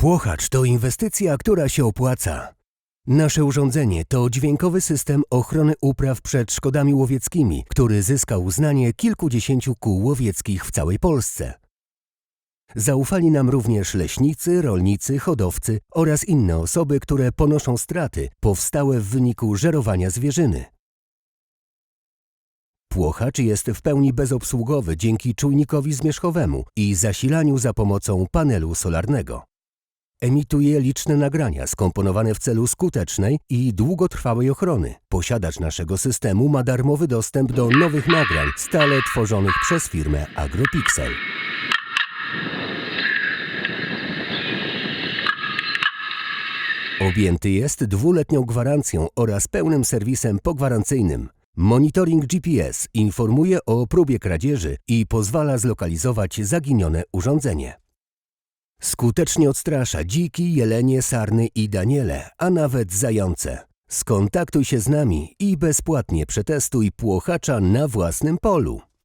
Płochacz to inwestycja, która się opłaca. Nasze urządzenie to dźwiękowy system ochrony upraw przed szkodami łowieckimi, który zyskał uznanie kilkudziesięciu kół łowieckich w całej Polsce. Zaufali nam również leśnicy, rolnicy, hodowcy oraz inne osoby, które ponoszą straty powstałe w wyniku żerowania zwierzyny. Płochacz jest w pełni bezobsługowy dzięki czujnikowi zmierzchowemu i zasilaniu za pomocą panelu solarnego. Emituje liczne nagrania skomponowane w celu skutecznej i długotrwałej ochrony. Posiadacz naszego systemu ma darmowy dostęp do nowych nagrań stale tworzonych przez firmę AgroPixel. Objęty jest dwuletnią gwarancją oraz pełnym serwisem pogwarancyjnym. Monitoring GPS informuje o próbie kradzieży i pozwala zlokalizować zaginione urządzenie. Skutecznie odstrasza dziki, jelenie, sarny i daniele, a nawet zające. Skontaktuj się z nami i bezpłatnie przetestuj płochacza na własnym polu.